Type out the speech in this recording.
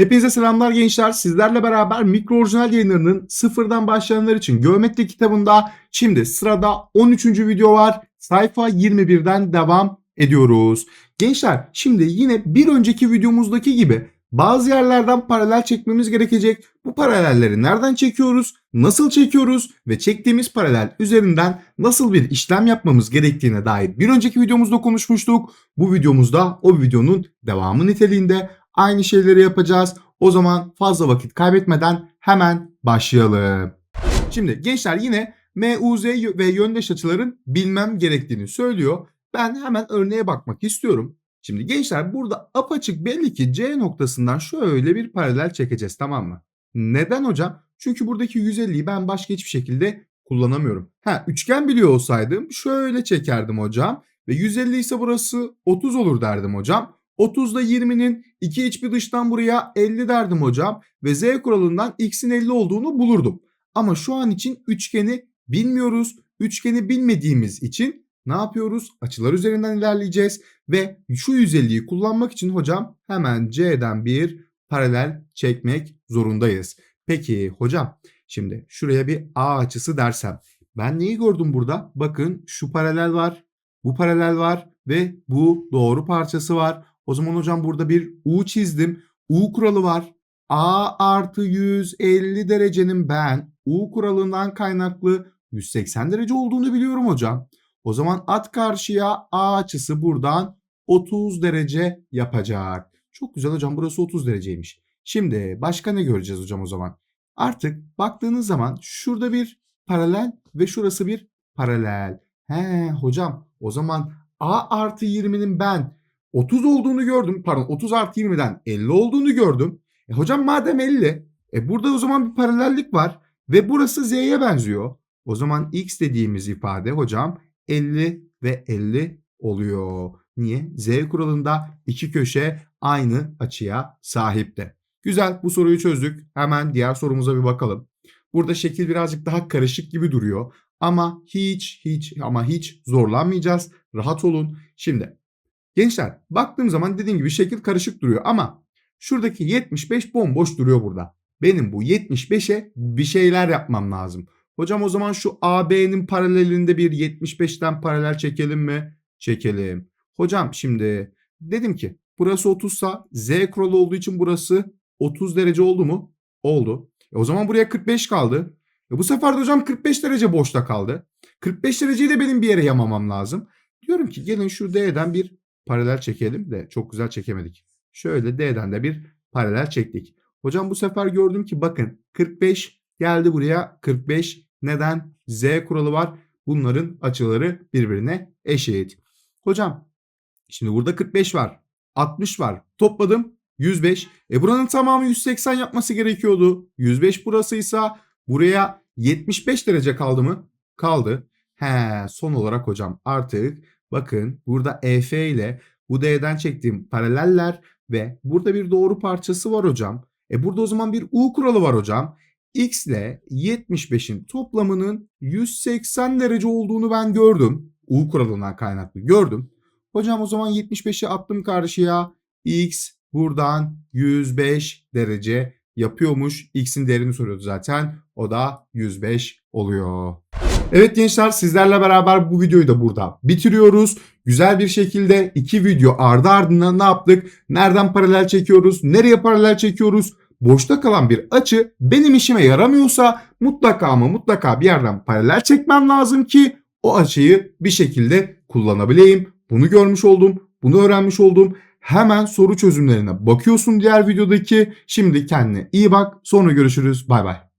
Hepinize selamlar gençler. Sizlerle beraber mikro orijinal yayınlarının sıfırdan başlayanlar için geometri kitabında şimdi sırada 13. video var. Sayfa 21'den devam ediyoruz. Gençler şimdi yine bir önceki videomuzdaki gibi bazı yerlerden paralel çekmemiz gerekecek. Bu paralelleri nereden çekiyoruz? Nasıl çekiyoruz? Ve çektiğimiz paralel üzerinden nasıl bir işlem yapmamız gerektiğine dair bir önceki videomuzda konuşmuştuk. Bu videomuzda o videonun devamı niteliğinde aynı şeyleri yapacağız. O zaman fazla vakit kaybetmeden hemen başlayalım. Şimdi gençler yine MUZ ve yöndeş açıların bilmem gerektiğini söylüyor. Ben hemen örneğe bakmak istiyorum. Şimdi gençler burada apaçık belli ki C noktasından şöyle bir paralel çekeceğiz tamam mı? Neden hocam? Çünkü buradaki 150'yi ben başka hiçbir şekilde kullanamıyorum. Ha üçgen biliyor olsaydım şöyle çekerdim hocam. Ve 150 ise burası 30 olur derdim hocam. 30'da 20'nin iki iç bir dıştan buraya 50 derdim hocam. Ve Z kuralından x'in 50 olduğunu bulurdum. Ama şu an için üçgeni bilmiyoruz. Üçgeni bilmediğimiz için ne yapıyoruz? Açılar üzerinden ilerleyeceğiz. Ve şu 150'yi kullanmak için hocam hemen C'den bir paralel çekmek zorundayız. Peki hocam şimdi şuraya bir A açısı dersem ben neyi gördüm burada? Bakın şu paralel var, bu paralel var ve bu doğru parçası var. O zaman hocam burada bir U çizdim. U kuralı var. A artı 150 derecenin ben U kuralından kaynaklı 180 derece olduğunu biliyorum hocam. O zaman at karşıya A açısı buradan 30 derece yapacak. Çok güzel hocam burası 30 dereceymiş. Şimdi başka ne göreceğiz hocam o zaman? Artık baktığınız zaman şurada bir paralel ve şurası bir paralel. He hocam o zaman A artı 20'nin ben 30 olduğunu gördüm. Pardon 30 artı 20'den 50 olduğunu gördüm. E hocam madem 50 e burada o zaman bir paralellik var ve burası Z'ye benziyor. O zaman X dediğimiz ifade hocam 50 ve 50 oluyor. Niye? Z kuralında iki köşe aynı açıya sahipte. Güzel bu soruyu çözdük. Hemen diğer sorumuza bir bakalım. Burada şekil birazcık daha karışık gibi duruyor. Ama hiç hiç ama hiç zorlanmayacağız. Rahat olun. Şimdi gençler baktığım zaman dediğim gibi şekil karışık duruyor ama şuradaki 75 bomboş duruyor burada. Benim bu 75'e bir şeyler yapmam lazım. Hocam o zaman şu AB'nin paralelinde bir 75'ten paralel çekelim mi? Çekelim. Hocam şimdi dedim ki burası 30 sa Z kuralı olduğu için burası 30 derece oldu mu? Oldu. E o zaman buraya 45 kaldı. E bu sefer de hocam 45 derece boşta kaldı. 45 dereceyi de benim bir yere yamamam lazım. Diyorum ki gelin şu D'den bir paralel çekelim de çok güzel çekemedik. Şöyle D'den de bir paralel çektik. Hocam bu sefer gördüm ki bakın 45 geldi buraya 45 neden? Z kuralı var. Bunların açıları birbirine eşit. Hocam şimdi burada 45 var. 60 var. Topladım 105. E buranın tamamı 180 yapması gerekiyordu. 105 burasıysa buraya 75 derece kaldı mı? Kaldı. He son olarak hocam artık bakın burada EF ile bu D'den çektiğim paraleller ve burada bir doğru parçası var hocam. E burada o zaman bir U kuralı var hocam. X ile 75'in toplamının 180 derece olduğunu ben gördüm. U kuralından kaynaklı gördüm. Hocam o zaman 75'i attım karşıya. X buradan 105 derece yapıyormuş. X'in değerini soruyordu zaten. O da 105 oluyor. Evet gençler sizlerle beraber bu videoyu da burada bitiriyoruz. Güzel bir şekilde iki video ardı ardına ne yaptık? Nereden paralel çekiyoruz? Nereye paralel çekiyoruz? boşta kalan bir açı benim işime yaramıyorsa mutlaka ama mutlaka bir yerden paralel çekmem lazım ki o açıyı bir şekilde kullanabileyim. Bunu görmüş oldum, bunu öğrenmiş oldum. Hemen soru çözümlerine bakıyorsun diğer videodaki. Şimdi kendine iyi bak. Sonra görüşürüz. Bay bay.